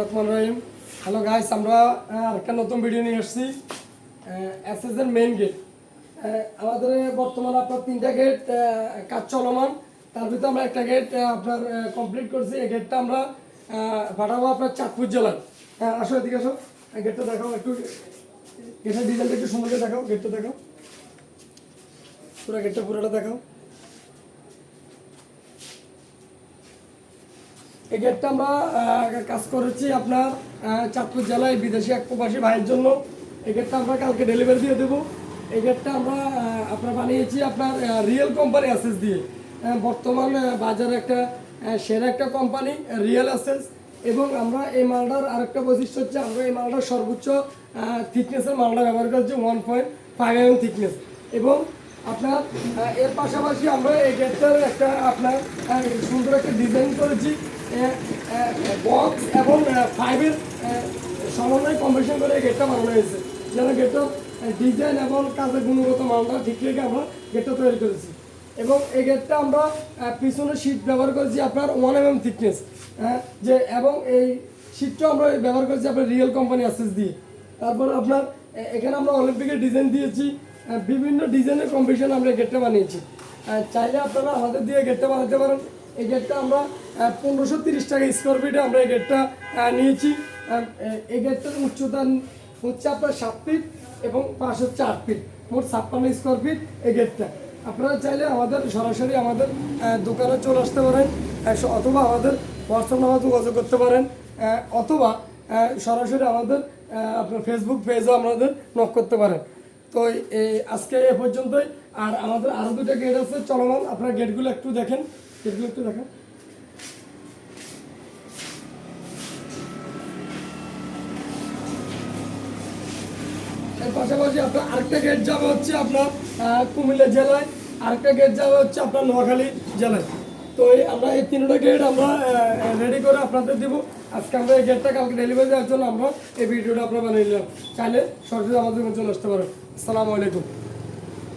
রহমান রহিম hello guys আমরা আরেকটা নতুন ভিডিও নিয়ে এসেছি এস এস এর মেইন গেট আমাদের বর্তমানে আপনার তিনটা গেট কাজ চলমান। তার ভিতরে আমরা একটা গেট আপনার কমপ্লিট করছি। এই গেটটা আমরা পাঠাবো আপনার চাঁদপুর হ্যাঁ আসো এদিকে আসো। গেটটা দেখাও একটু। গেটের ডিজাইনটা একটু সুন্দর দেখাও। গেটটা দেখাও। পুরো গেটটা পুরোটা দেখাও। এই গেটটা আমরা কাজ করেছি আপনার চাঁদপুর জেলায় বিদেশি এক প্রবাসী ভাইয়ের জন্য। এই গেটটা আমরা কালকে ডেলিভারি দিয়ে দেবো। এই গেটটা আমরা আপনার বানিয়েছি আপনার রিয়েল কোম্পানি অ্যাসেস দিয়ে। বর্তমান বাজারে একটা সেরা একটা কোম্পানি রিয়েল অ্যাসেস এবং আমরা এই মালটার আরেকটা বৈশিষ্ট্য হচ্ছে, আমরা এই মালটার সর্বোচ্চ থিকনেসের মালটা ব্যবহার করছি one point five m thickness এবং আপনার এর পাশাপাশি আমরা এই গেটটার একটা, আপনার সুন্দর একটা ডিজাইন করেছি। বক্স এবং ফাইভের সমন্বয় কম্বিনেশন করে গেটটা বানানো হয়েছে যেন গেটটার ডিজাইন এবং কাজের গুণগত মানটা ঠিক রেখে আমরা গেটটা তৈরি করেছি এবং এই গেটটা আমরা পিছনে শীট ব্যবহার করেছি আপনার ওয়ান এম এম থিকনেস যে এবং এই শীটটাও আমরা ব্যবহার করেছি আপনার রিয়েল কোম্পানি অ্যাসেস দিয়ে তারপর আপনার এখানে আমরা অলিম্পিকের ডিজাইন দিয়েছি বিভিন্ন ডিজাইনের কম্পিটিশন আমরা গেটটা বানিয়েছি চাইলে আপনারা আমাদের দিয়ে গেটটা বানাতে পারেন এই গেটটা আমরা পনেরোশো তিরিশ টাকা স্কোয়ার ফিটে আমরা এই গেটটা নিয়েছি। এই গেটটার উচ্চতা হচ্ছে আপনার সাত ফিট এবং পাশ হচ্ছে আট ফিট মোট ছাপ্পান্ন স্কোয়ার ফিট এই গেটটা আপনারা চাইলে আমাদের, সরাসরি আমাদের দোকানে চলে আসতে পারেন অথবা আমাদের হোয়াটসঅ্যাপ নাম্বার যোগাযোগ করতে পারেন অথবা সরাসরি আমাদের আপনার ফেসবুক পেজও আমাদের নক করতে পারেন। তো এই, আজকে এ পর্যন্তই। আর আমাদের আরও দুটো গেট আছে, চলমান, আপনার গেটগুলো একটু দেখেন। গেটগুলো একটু এর পাশাপাশি আপনার আরেকটা গেট যাবে হচ্ছে আপনার কুমিল্লা জেলায়। আরেকটা গেট যাবে হচ্ছে আপনার নোয়াখালী জেলায়। তো এই আমরা এই তিনটা গেট আমরা রেডি করে আপনাদের দিব। আজকে আমরা এই গেটটা কালকে ডেলিভারি দেওয়ার জন্য আমরা এই ভিডিওটা আপনারা বানিয়ে নিলাম। চাইলে সরাসরি আমাদের চলে আসতে পারেন। আসসালামু আলাইকুম।